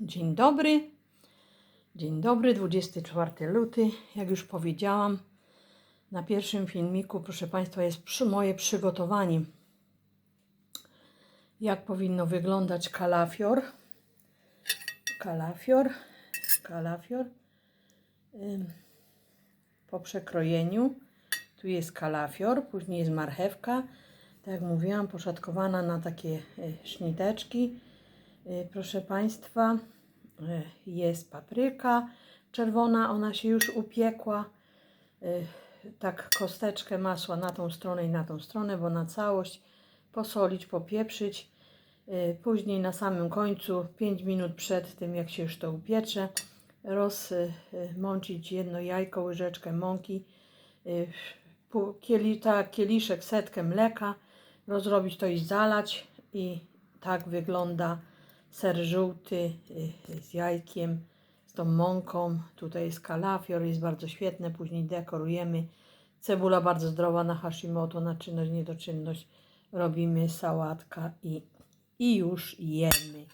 Dzień dobry. Dzień dobry, 24 luty. Jak już powiedziałam, na pierwszym filmiku, proszę Państwa, jest przy moje przygotowanie. Jak powinno wyglądać kalafior. Kalafior. Kalafior. Po przekrojeniu. Tu jest kalafior, później jest marchewka. Tak jak mówiłam, poszatkowana na takie y, szniteczki. Y, Proszę Państwa, y, jest papryka czerwona, ona się już upiekła. Y, Tak kosteczkę masła na tą stronę i na tą stronę, bo na całość posolić, popieprzyć. Później na samym końcu, 5 minut przed tym jak się już to upiecze, rozmącić jedno jajko, łyżeczkę mąki, pół kieli, tak, kieliszek, setkę mleka, rozrobić to i zalać i tak wygląda ser żółty y, z jajkiem, z tą mąką. Tutaj jest kalafior, jest bardzo świetne. Później dekorujemy. Cebula bardzo zdrowa na Hashimoto, na czynność, niedoczynność. Robimy sałatka i, i już jemy.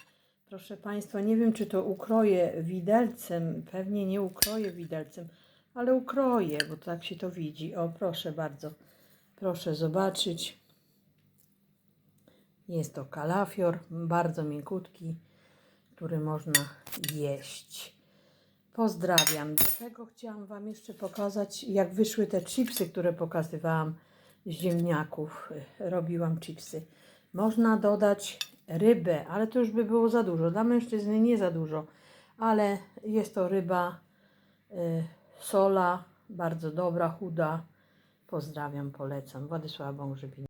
Proszę Państwa, nie wiem czy to ukroję widelcem. Pewnie nie ukroję widelcem, ale ukroję, bo tak się to widzi. O, proszę bardzo. Proszę zobaczyć. Jest to kalafior, bardzo miękutki, który można jeść. Pozdrawiam. Do tego chciałam Wam jeszcze pokazać, jak wyszły te chipsy, które pokazywałam z ziemniaków. Robiłam chipsy. Można dodać rybę, ale to już by było za dużo. Dla mężczyzny nie za dużo, ale jest to ryba y, sola, bardzo dobra, chuda. Pozdrawiam, polecam. Władysława Bągrzybina.